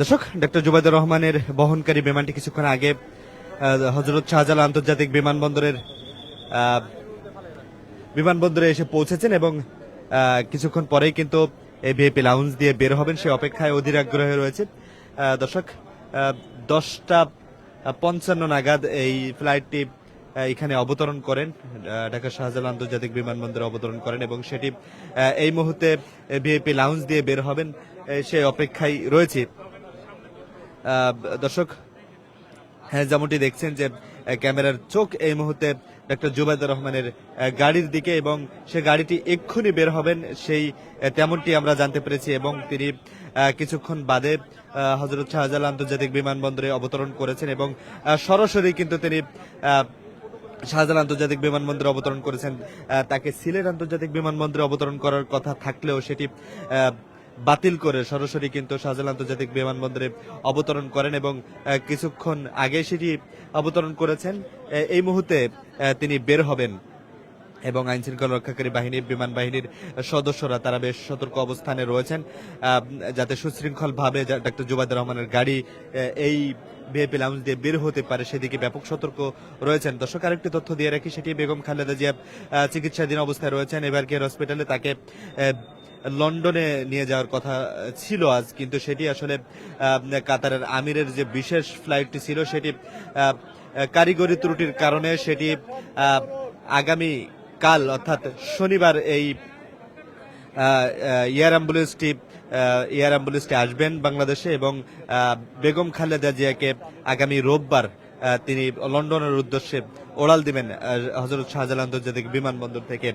দর্শক ডক্টর জুবাইদুর রহমানের বহনকারী বিমানটি কিছুক্ষণ আগে হজরত শাহজালাল আন্তর্জাতিক বিমানবন্দরের বিমানবন্দরে এসে পৌঁছেছেন এবং কিছুক্ষণ পরেই কিন্তু এই ভিআইপি লাউঞ্জ দিয়ে বের হবেন। সেই অপেক্ষায় অধীর আগ্রহে রয়েছে। আহ, দর্শক দশটা পঞ্চান্ন নাগাদ এই ফ্লাইটটি এখানে অবতরণ করেন ঢাকা শাহজালাল আন্তর্জাতিক বিমানবন্দরে অবতরণ করেন এবং সেটি এই মুহূর্তে ভিআইপি লাউঞ্জ দিয়ে বের হবেন। সেই অপেক্ষায় রয়েছে। দর্শক হ্যাঁ যেমনটি দেখছেন যে ক্যামেরার চোখ এই মুহূর্তে ডক্টর জুবাইদুর রহমানের গাড়ির দিকে এবং সে গাড়িটি এক্ষুনি বের হবেন সেই তেমনটি আমরা জানতে পেরেছি এবং তিনি কিছুক্ষণ বাদে হজরত শাহজালাল আন্তর্জাতিক বিমানবন্দরে অবতরণ করেছেন এবং সরাসরি কিন্তু তিনি শাহজালাল আন্তর্জাতিক বিমানবন্দরে অবতরণ করেছেন। তাকে সিলেট আন্তর্জাতিক বিমানবন্দরে অবতরণ করার কথা থাকলেও সেটি বাতিল করে সরাসরি কিন্তু শাহজালাল আন্তর্জাতিক বিমানবন্দরে অবতরণ করেন এবং কিছুক্ষণ আগে সেটি অবতরণ করেছেন। এই মুহূর্তে তিনি বের হবেন এবং আইন শৃঙ্খলা রক্ষাকারী বাহিনী বিমান বাহিনীর সদস্যরা তারা বেশ সতর্ক অবস্থানে রয়েছেন। যাতে সুশৃঙ্খল ভাবে ডক্টর জুবাইদুর রহমানের গাড়ি এই ভিআইপি লাউঞ্জ দিয়ে বের হতে পারে সেদিকে ব্যাপক সতর্ক রয়েছেন। দর্শক, আরেকটি তথ্য দিয়ে রাখি, সেটি বেগম খালেদা জিয়া চিকিৎসাধীন অবস্থায় রয়েছেন। এবার কেয়ার হসপিটালে তাকে লন্ডনে নিয়ে যাওয়ার কথা ছিল আজ, কিন্তু সেটি আসলে কাতারের আমিরের যে বিশেষ ফ্লাইটটি ছিল সেটি কারিগরি ত্রুটির কারণে সেটি আগামী কাল, অর্থাৎ শনিবার এই এয়ার অ্যাম্বুলেন্সটি এয়ার অ্যাম্বুলেন্সটি আসবেন বাংলাদেশে এবং বেগম খালেদা জিয়াকে আগামী রোববার তিনি লন্ডনের উদ্দেশ্যে ওড়াল দিবেন হজরত শাহজালাল আন্তর্জাতিক বিমানবন্দর থেকে।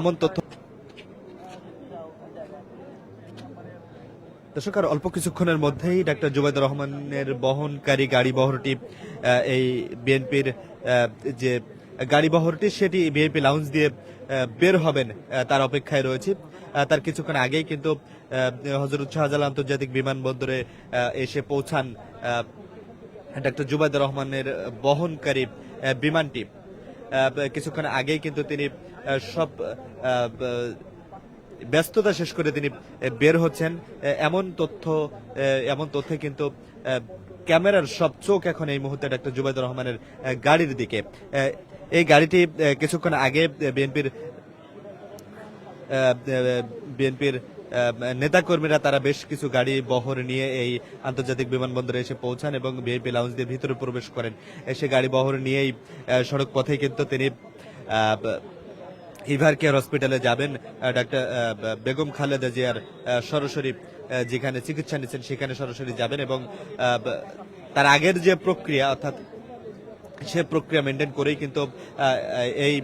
এমন তথ্য দর্শক, আর অল্প কিছুক্ষণের মধ্যেই ডাক্তার জুবাইদুর রহমানের বহনকারী গাড়ি বহরটি এই বিএনপির যে গাড়ি বহরটি সেটি বিএনপি লাউঞ্জ দিয়ে বের হবেন তার অপেক্ষায় রয়েছে। তার কিছুক্ষণ আগেই কিন্তু হজরত শাহজালাল আন্তর্জাতিক বিমানবন্দরে এসে পৌঁছান ডাক্তার জুবাইদুর রহমানের বহনকারী বিমানটি। কিছুক্ষণ আগেই কিন্তু তিনি সব ব্যস্ততা শেষ করে তিনি বের হচ্ছেন। এমন তথ্য এমন তথ্যে কিন্তু ক্যামেরার সব চোখ এখন এই মুহূর্তে ডাক্তার জুবাইদুর রহমানের গাড়ির দিকে। এই গাড়িটি কিছুক্ষণ আগে বিএনপির বিএনপির নেতাকর্মীরা তারা বেশ কিছু গাড়ি বহর নিয়ে এই আন্তর্জাতিক বিমানবন্দরে এসে পৌঁছান এবং ভিআইপি লাউঞ্জ দিয়ে ভিতরে প্রবেশ করেন। এসে গাড়ি বহর নিয়েই সড়ক পথে কিন্তু তিনি ইভার কেয়ার হসপিটালে যাবেন ডাক্তার বেগম খালেদা জিয়ার সরাসরি যেখানে চিকিৎসা নিচ্ছেন সেখানে সরাসরি যাবেন এবং তার আগের যে প্রক্রিয়া, অর্থাৎ সে প্রক্রিয়া মেনটেন করেই কিন্তু এই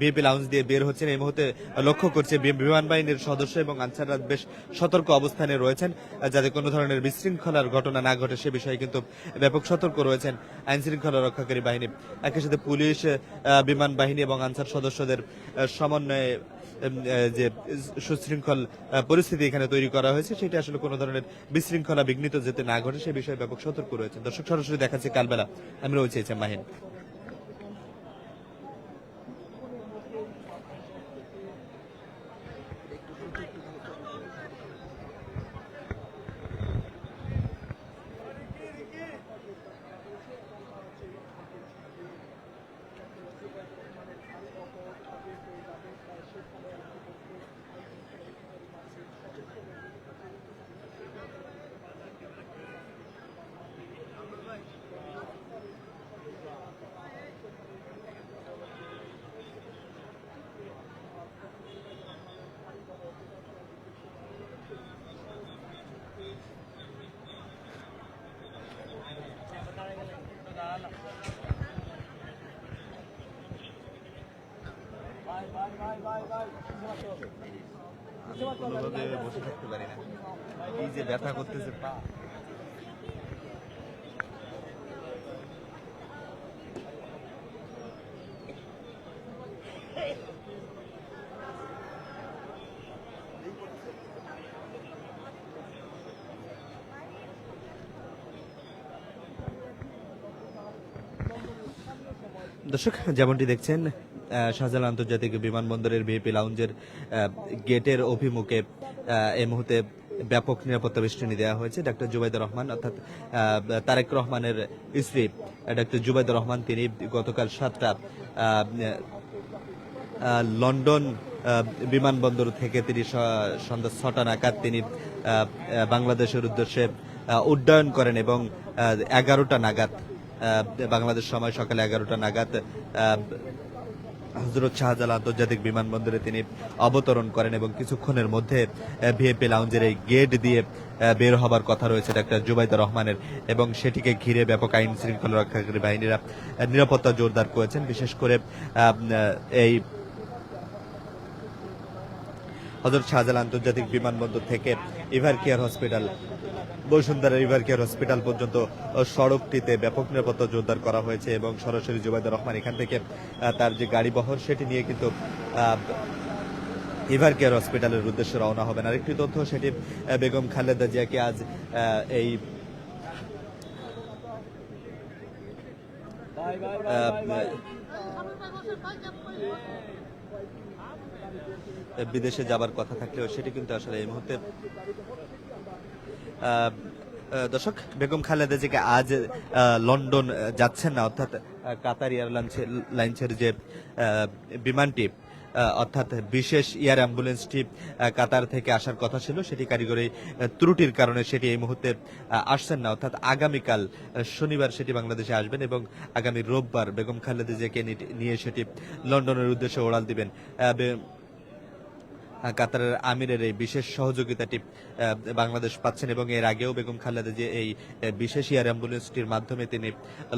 বিএপি লাউঞ্জ দিয়ে বের হচ্ছেন। এই মুহূর্তে লক্ষ্য করছে বিমান বাহিনীর সদস্য এবং আনসাররা বেশ সতর্ক অবস্থানে রয়েছেন যাতে কোনো ধরনের বিশৃঙ্খলার ঘটনা না ঘটে সে বিষয়ে কিন্তু ব্যাপক সতর্ক রয়েছেন আইন শৃঙ্খলা রক্ষাকারী বাহিনী। একই সাথে পুলিশ বিমান বাহিনী এবং আনসার সদস্যদের সমন্বয়ে যে সুশৃঙ্খল পরিস্থিতি এখানে তৈরি করা হয়েছে, সেটা আসলে কোনো ধরনের বিশৃঙ্খলা বিঘ্নিত যেতে না ঘটে, সে বিষয়ে ব্যাপক সতর্ক রয়েছে দর্শক, সরাসরি দেখাচ্ছে কালবেলা। আমি রয়েছে এইচ কোনোভাবে বসে থাকতে পারি না এই যে ব্যথা করতেছে পা দর্শক যেমনটি দেখছেন শাহজালাল আন্তর্জাতিক বিমানবন্দরের ভিপি লাউঞ্জের গেটের অভিমুখে এই মুহূর্তে ব্যাপক নিরাপত্তা বেষ্টনী দেওয়া হয়েছে। ডাক্তার জুবাইদুর রহমান, অর্থাৎ তারেক রহমানের স্ত্রী ডাক্তার জুবাইদুর রহমান, তিনি গতকাল সাতটা লন্ডন বিমানবন্দর থেকে তিনি সন্ধ্যা ছটা নাগাদ তিনি বাংলাদেশের উদ্দেশ্যে উড্ডয়ন করেন এবং এগারোটা নাগাদ বাংলাদেশ সময় সকালে এগারোটা নাগাদ হজরত শাহজালাল আন্তর্জাতিক বিমানবন্দরে তিনি অবতরণ করেন এবং কিছুক্ষণের মধ্যে ভিএপি লাউঞ্জের এই গেট দিয়ে বের হবার কথা রয়েছে ডাক্তার জুবাইদুর রহমানের এবং সেটিকে ঘিরে ব্যাপক আইন শৃঙ্খলা রক্ষাকারী বাহিনীরা নিরাপত্তা জোরদার করেছেন। বিশেষ করে এই হজরত শাহজালাল আন্তর্জাতিক বিমানবন্দর থেকে Evercare hospital Bashundhara Evercare hospital পর্যন্ত সড়কটিতে ব্যাপক নিরাপত্তা জোরদার করা হয়েছে এবং সরাসরি জুবাইদুর রহমান এখান থেকে তার যে গাড়ি বহর সেটি নিয়ে কিন্তু ইভার কেয়ার হসপিটালের উদ্দেশ্যে রওনা হবেন। আরেকটি তথ্য, সেটি বেগম খালেদা জিয়াকে আজ এই বিদেশে যাবার কথা থাকলেও সেটি কিন্তু আসলে এই মুহূর্তে দর্শক, বেগম খালেদা জিকে আজ লন্ডন যাচ্ছেন না, অর্থাৎ কাতার এয়ারলাইন্সের লাইন্সের যে বিমানটি অর্থাৎ বিশেষ এয়ার অ্যাম্বুলেন্সটি কাতার থেকে আসার কথা ছিল, সেটি কারিগরি ত্রুটির কারণে সেটি এই মুহূর্তে আসছেন না, অর্থাৎ আগামীকাল শনিবার সেটি বাংলাদেশে আসবেন এবং আগামী রোববার বেগম খালেদা জিয়াকে নিয়ে সেটি লন্ডনের উদ্দেশ্যে ওড়াল দিবেন। কাতারের আমিরের এই বিশেষ সহযোগিতাটি বাংলাদেশ পাচ্ছেন এবং এর আগেও বেগম খালেদা যে এই বিশেষ এয়ার অ্যাম্বুলেন্সটির মাধ্যমে তিনি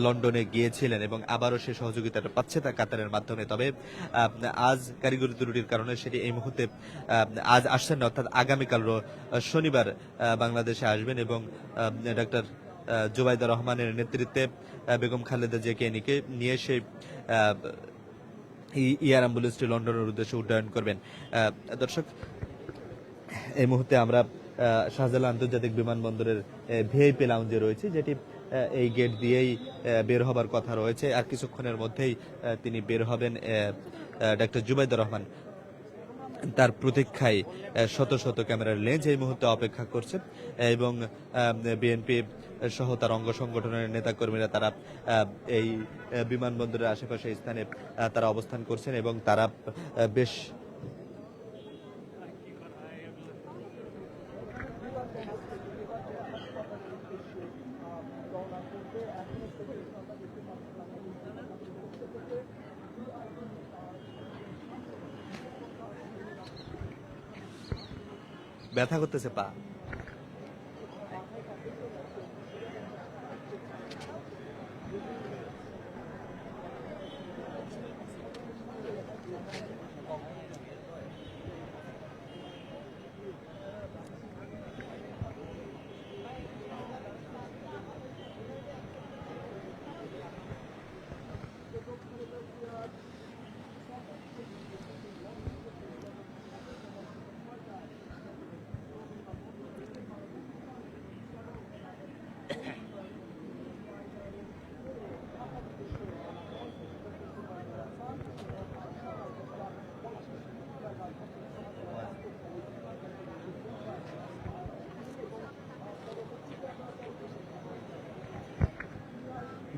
লন্ডনে গিয়েছিলেন এবং আবারও সে সহযোগিতাটা পাচ্ছে তা কাতারের মাধ্যমে। তবে আজ কারিগরি ত্রুটির কারণে সেটি এই মুহূর্তে আজ আসছেন না, অর্থাৎ আগামীকাল শনিবার বাংলাদেশে আসবেন এবং ডাক্তার জুবাইদা রহমানের নেতৃত্বে বেগম খালেদা জিয়াকে নিয়ে সেই এয়ার অ্যাম্বুলেন্সটি লন্ডনের উদ্দেশ্যে উড্ডয়ন করবেন। দর্শক, এই মুহূর্তে আমরা শাহজালাল আন্তর্জাতিক বিমানবন্দরের ভিআইপি লাউঞ্জে রয়েছে, যেটি এই গেট দিয়েই বের হবার কথা রয়েছে। আর কিছুক্ষণের মধ্যেই তিনি বের হবেন ডাক্তার জুবাইদুর রহমান। তার প্রতীক্ষায় শত শত ক্যামেরার লেন্স এই মুহূর্তে অপেক্ষা করছে এবং বিএনপি সহ তার অঙ্গ সংগঠনের নেতাকর্মীরা তারা এই বিমানবন্দরের আশেপাশে স্থানে তারা অবস্থান করছেন এবং তারা বেশ ব্যথা করতেছে পা।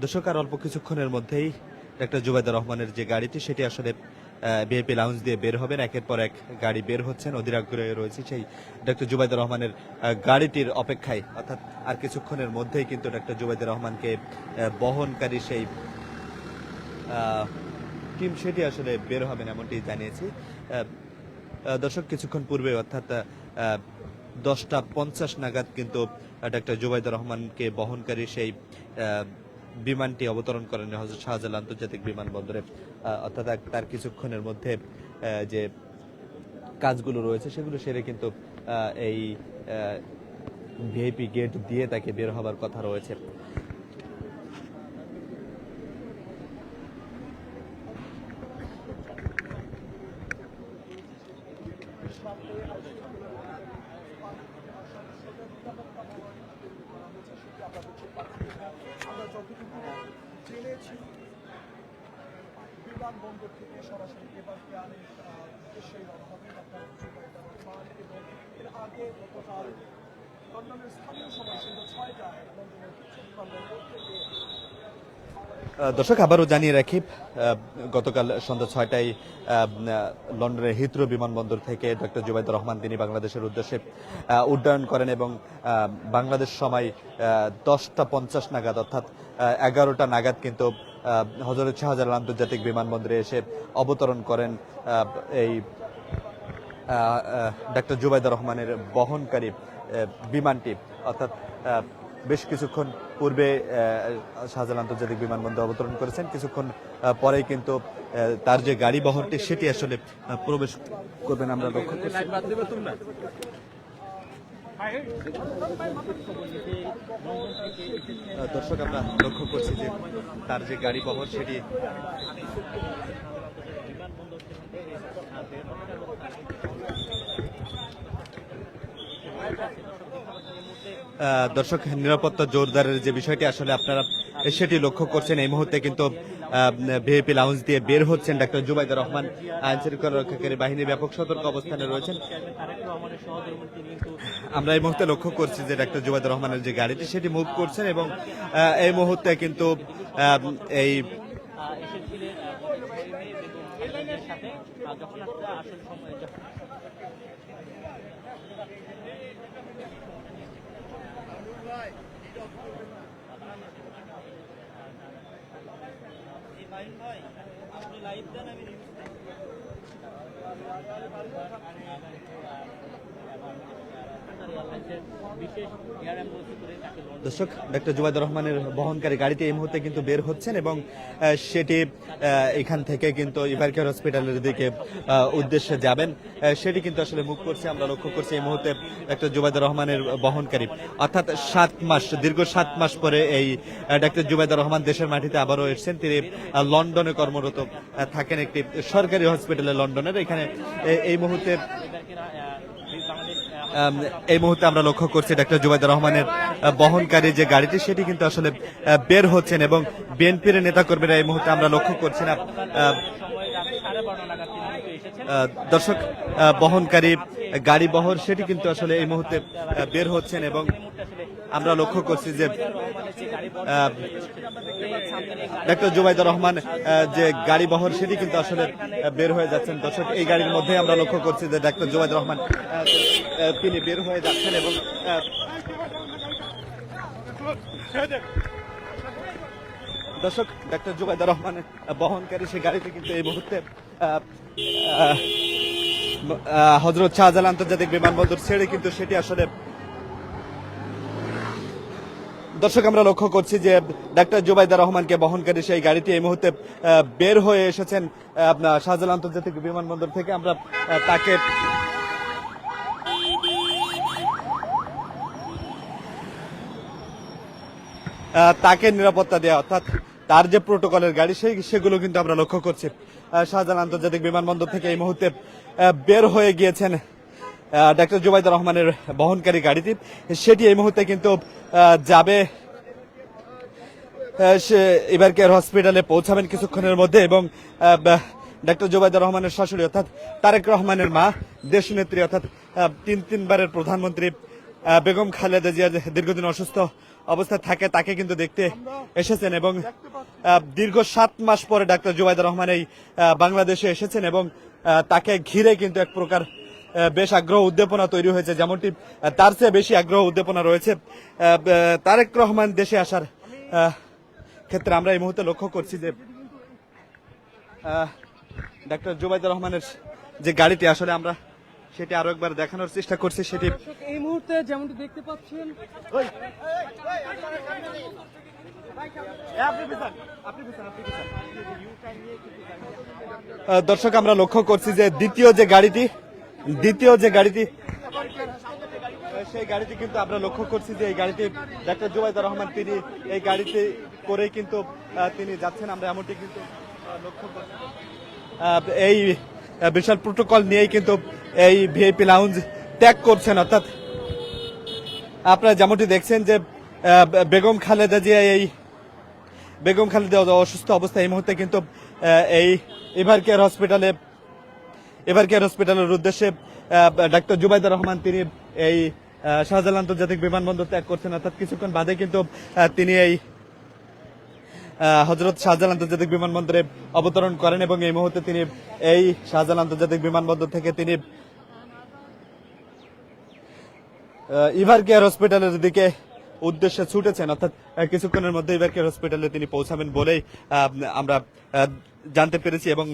দর্শক, আর অল্প কিছুক্ষণের মধ্যেই ডাক্তার জুবাইদুর রহমানের যে গাড়িটি, সেটি আসলে বিএপি লাউঞ্জ দিয়ে বের হবেন। একের পর এক গাড়ি বের হচ্ছেন অধীর আগ্রহে রয়েছে সেই ডাক্তার জুবাইদুর রহমানের গাড়িটির অপেক্ষায়। অর্থাৎ আর কিছুক্ষণের মধ্যেই কিন্তু ডাক্তার জুবাইদুর রহমানকে বহনকারী সেই টিম সেটি আসলে বের হবেন এমনটি জানিয়েছি। দর্শক, কিছুক্ষণ পূর্বে অর্থাৎ দশটা পঞ্চাশ নাগাদ কিন্তু ডাক্তার জুবাইদুর রহমানকে বহনকারী সেই বিমানটি অবতরণ করেন হজরত শাহজালাল আন্তর্জাতিক বিমানবন্দরে। অর্থাৎ তার কিছুক্ষণের মধ্যে যে কাজগুলো রয়েছে সেগুলো সেরে কিন্তু এই ভিআইপি গেট দিয়ে তাকে বের হবার কথা রয়েছে। দর্শক, আবারও জানিয়ে রাখি গতকাল সন্ধ্যা ছয়টায় লন্ডনের হিথ্রো বিমানবন্দর থেকে ডক্টর জুবাইদুর রহমান তিনি বাংলাদেশের উদ্দেশ্যে উড্ডয়ন করেন এবং বাংলাদেশ সময় দশটা পঞ্চাশ নাগাদ, অর্থাৎ এগারোটা নাগাদ কিন্তু হজরত শাহজালাল আন্তর্জাতিক বিমানবন্দরে এসে অবতরণ করেন এই ডক্টর জুবাইদুর রহমানের বহনকারী বিমানটি। অর্থাৎ বেশ কিছুক্ষণ পূর্বে আহ, শাহজালাল আন্তর্জাতিক বিমানবন্দর অবতরণ করেছেন। কিছুক্ষণ পরেই কিন্তু তার যে গাড়ি বহনটি সেটি আসলে প্রবেশ করবেন আমরা লক্ষ্য করছি। দর্শক, আমরা লক্ষ্য করছি যে তার যে গাড়ি বহর, সেটি দর্শক, নিরাপত্তা জোরদারের যে বিষয়টি, আসলে আপনারা সেটি লক্ষ্য করছেন। এই মুহূর্তে কিন্তু ভিআইপি লাউঞ্জ দিয়ে বের হচ্ছেন ডাক্তার জুবাইদুর রহমান, আইন শৃঙ্খলা রক্ষাকারী বাহিনী ব্যাপক সতর্ক অবস্থানে রয়েছেন। আমরা এই মুহূর্তে লক্ষ্য করছি যে ডাক্তার জুবাইদুর রহমানের যে গাড়িটি সেটি মুভ করছেন এবং এই মুহূর্তে কিন্তু এই যখন লাইভ দেন আমি বিশেষ এয়ার অ্যাম্বুলেন্স করে তাকে লন্ডন দর্শক ডক্টর জুবাইদুর রহমানের বহনকারী গাড়িটি এই মুহূর্তে কিন্তু বের হচ্ছেন এবং সেটি এখান থেকে কিন্তু ইভারকেয়ার হসপিটালের দিকে উদ্দেশ্যে যাবেন। সেটি কিন্তু আসলে মুখ করছে, আমরা লক্ষ্য করছি এই মুহূর্তে ডক্টর জুবাইদুর রহমানের বহনকারী। অর্থাৎ সাত মাস, দীর্ঘ সাত মাস পরে এই ডক্টর জুবাইদুর রহমান দেশের মাটিতে আবারও এসেছেন। তিনি লন্ডনে কর্মরত থাকেন একটি সরকারি হসপিটালে লন্ডনের। এখানে এই মুহূর্তে এবারকেরা বাংলাদেশ আহ, আম, এই মুহূর্তে আমরা লক্ষ্য করছি ডাক্তার জুবাইদুর রহমানের বহনকারী যে গাড়িটি, সেটি কিন্তু আসলে বের হচ্ছেন এবং বিএনপির নেতাকর্মীরা এই মুহূর্তে আমরা লক্ষ্য করছি না। দর্শক বহনকারী গাড়ি বহর সেটি কিন্তু আসলে এই মুহূর্তে বের হচ্ছেন এবং আমরা লক্ষ্য করছি যে ডাক্তার জুবাইদুর রহমান যে গাড়ি বহর সেটি কিন্তু আসলে বের হয়ে যাচ্ছেন। দর্শক, এই গাড়ির মধ্যে আমরা লক্ষ্য করছি যে ডাক্তার জুবাইদুর রহমান তিনি বের হয়ে যাচ্ছেন এবং দর্শক, ডাক্তার জুবাইদুর রহমান বহনকারী সেই গাড়িতে কিন্তু এই মুহূর্তে হজরত শাহজালাল আন্তর্জাতিক বিমানবন্দর ছেড়ে কিন্তু সেটি আসলে দর্শক, আমরা লক্ষ্য করছি যে ডাক্তার জুবাইদা রহমানকে বহনকারী সেই গাড়িটি এই মুহূর্তে বের হয়ে এসেছেন আপনার শাহজালাল আন্তর্জাতিক বিমানবন্দর থেকে। আমরা তাকে তাকে নিরাপত্তা দেওয়া অর্থাৎ তার যে প্রোটোকলের গাড়ি, সেই, সেগুলো কিন্তু আমরা লক্ষ্য করছি। শাহজালাল আন্তর্জাতিক বিমানবন্দর থেকে এই মুহূর্তে বের হয়ে গিয়েছেন ডাক্তার জুবাইদুর রহমানের বহনকারী গাড়িটি। সেটি এই মুহূর্তে কিন্তু যাবে এবার কেয়ার হসপিটালে পৌঁছাবেন কিছুক্ষণের মধ্যে এবং ডাক্তার জুবাইদুর রহমানের শাশুড়ি অর্থাৎ তারেক রহমানের মা, দেশনেত্রী অর্থাৎ তিন তিনবারের প্রধানমন্ত্রী বেগম খালেদা জিয়া দীর্ঘদিন অসুস্থ অবস্থায় থাকে তাকে কিন্তু দেখতে এসেছেন এবং দীর্ঘ সাত মাস পরে ডাক্তার জুবাইদুর রহমান এই বাংলাদেশে এসেছেন এবং তাকে ঘিরে কিন্তু এক প্রকার বেশ আগ্রহ উদ্দীপনা তৈরি হয়েছে। যেমনটি তার চেয়ে বেশি আগ্রহ উদ্দীপনা রয়েছে। তারেক রহমান দেশে আসার ক্ষেত্রে আমরা এই মুহূর্তে লক্ষ্য করছি যে ডাক্তার জুবাইদুর রহমানের যে গাড়িটি আসলে আমরা সেটি আরও একবার দেখানোর চেষ্টা করছি সেটি এই মুহূর্তে যেমনটি দেখতে পাচ্ছেন দর্শক আমরা লক্ষ্য করছি যে দ্বিতীয় যে গাড়িটি দ্বিতীয় যে গাড়িটি সেই গাড়িটি কিন্তু আমরা লক্ষ্য করছি যে এই গাড়িটি ডাক্তার জুবাইদুর রহমান তিনি এই গাড়িতে করে কিন্তু তিনি যাচ্ছেন। আমরা এমনটি কিন্তু লক্ষ্য করছি। এই বিশাল প্রোটোকল নিয়েই কিন্তু এই ভিআইপি লাউঞ্জ ত্যাগ করছেন। অর্থাৎ আপনারা যেমনটি দেখছেন যে বেগম খালেদা জিয়া এই বেগম খালেদা অসুস্থ অবস্থায় এই মুহূর্তে কিন্তু এই এভার কেয়ার হসপিটালে এভার কেয়ার হসপিটালের উদ্দেশ্যে ডাক্তার জুবাইদা রহমান তিনি এই শাহজালাল আন্তর্জাতিক বিমানবন্দর ত্যাগ করছেন। অর্থাৎ কিছুক্ষণ বাদে কিন্তু তিনি এই হজরত শাহজালাল আন্তর্জাতিক বিমানবন্দরে অবতরণ করেন এবং এই মুহূর্তে তিনি এই শাহজালাল আন্তর্জাতিক বিমানবন্দর থেকে তিনি ইভার কেয়ার হসপিটালের দিকে উদ্দেশ্যে ছুটেছেন। অর্থাৎ কিছুক্ষণের মধ্যে ইভার কেয়ার হসপিটালে তিনি পৌঁছাবেন বলেই আমরা জানতে পেরেছি এবং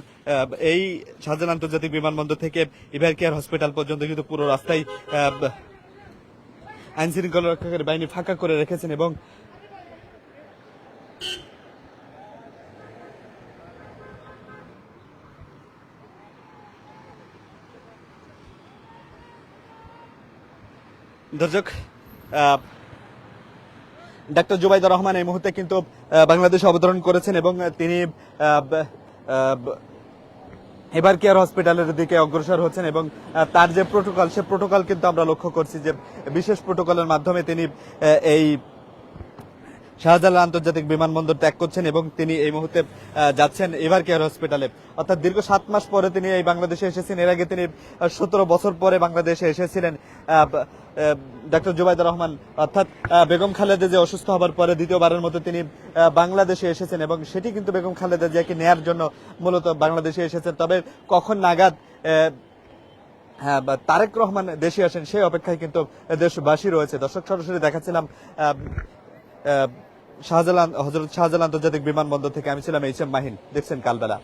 এই শাহজালাল আন্তর্জাতিক বিমানবন্দর থেকে ইভার কেয়ার হসপিটাল পর্যন্ত কিন্তু পুরো রাস্তায় আইন শৃঙ্খলা রক্ষাকারী বাহিনী ফাঁকা করে রেখেছেন এবং দর্শক ডাক্তার জুবাইদুর রহমান এই মুহূর্তে কিন্তু বাংলাদেশ অবতরণ করেছেন এবং তিনি এবার কেয়ার হসপিটালের দিকে অগ্রসর হচ্ছেন এবং তার যে প্রোটোকল, সে প্রোটোকল কিন্তু আমরা লক্ষ্য করছি যে বিশেষ প্রোটোকলের মাধ্যমে তিনি এই শাহজালাল আন্তর্জাতিক বিমানবন্দর ত্যাগ করছেন এবং তিনি এই মুহূর্তে যাচ্ছেন এভার কেয়ার হসপিটালে। অর্থাৎ দীর্ঘ সাত মাস পরে তিনি এই বাংলাদেশে এসেছেন। এর আগে তিনি সতেরো বছর পরে বাংলাদেশে এসেছিলেন ডক্টর জুবাইদুর রহমান। অর্থাৎ বেগম খালেদা যে অসুস্থ হবার পরে দ্বিতীয়বারের মতো তিনি বাংলাদেশে এসেছেন এবং সেটি কিন্তু বেগম খালেদা জিয়াকে নেয়ার জন্য মূলত বাংলাদেশে এসেছেন। তবে কখন নাগাদ হ্যাঁ বা তারেক রহমান দেশে আসেন সেই অপেক্ষায় কিন্তু দেশবাসী রয়েছে। দর্শক, সরাসরি দেখাচ্ছিলাম শাহজালাল হজরত শাহজালাল আন্তর্জাতিক বিমানবন্দর থেকে আমি ছিলাম এইচ এম মাহিন। দেখছেন কালবেলা।